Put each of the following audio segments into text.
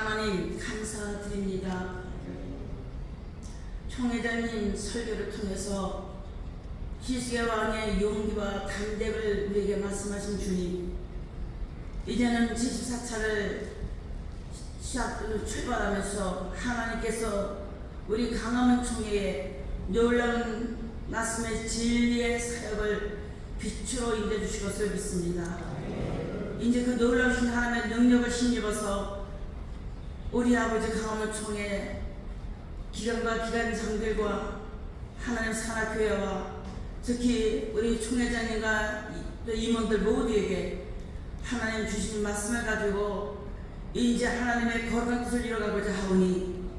하나님 감사드립니다. 총회장님 설교를 통해서 희식의 왕의 용기와 담대를 우리에게 말씀하신 주님 이제는 74차를 시작 출발하면서 하나님께서 우리 강화문 총회에 놀라운 말씀의 진리의 사역을 빛으로 인도해 주실 것을 믿습니다. 이제 그 놀라우신 하나님의 능력을 힘입어서 우리 아버지 강화문 총회 기관과 기관장들과 하나님 산하교회와 특히 우리 총회장님과 임원들 모두에게 하나님 주신 말씀을 가지고 이제 하나님의 거룩한 뜻을 이뤄가고자 하오니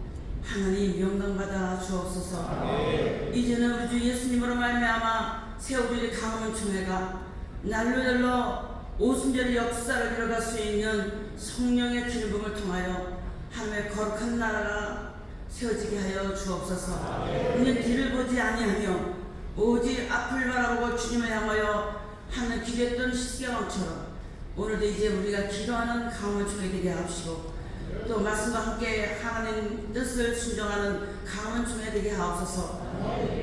하나님 영광받아 주옵소서. 이제는 우리 주 예수님으로 말미암아 세워주리 강화문 총회가 날로 날로 오순절의 역사를 이뤄갈 수 있는 성령의 기름을 통하여 하나님의 거룩한 나라가 세워지게 하여 주옵소서. 우리는 뒤를 보지 아니하며 오직 앞을 바라보고 주님을 향하여 하는 기랬던 시스경왕처럼 오늘도 이제 우리가 기도하는 강원 총회 되게 하옵시고 또 말씀과 함께 하나님 뜻을 순종하는 강원 총회 되게 하옵소서.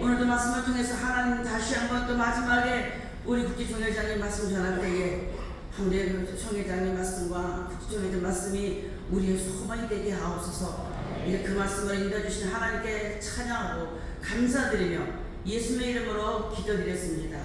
오늘도 말씀을 통해서 하나님 다시 한번 또 마지막에 우리 국지총회장님 말씀 전할 때에 함대 총회장님 말씀과 국지총회장 말씀이 우리의 소망이 되게 하옵소서. 이제 그 말씀을 인도주신 하나님께 찬양하고 감사드리며 예수님의 이름으로 기도드렸습니다.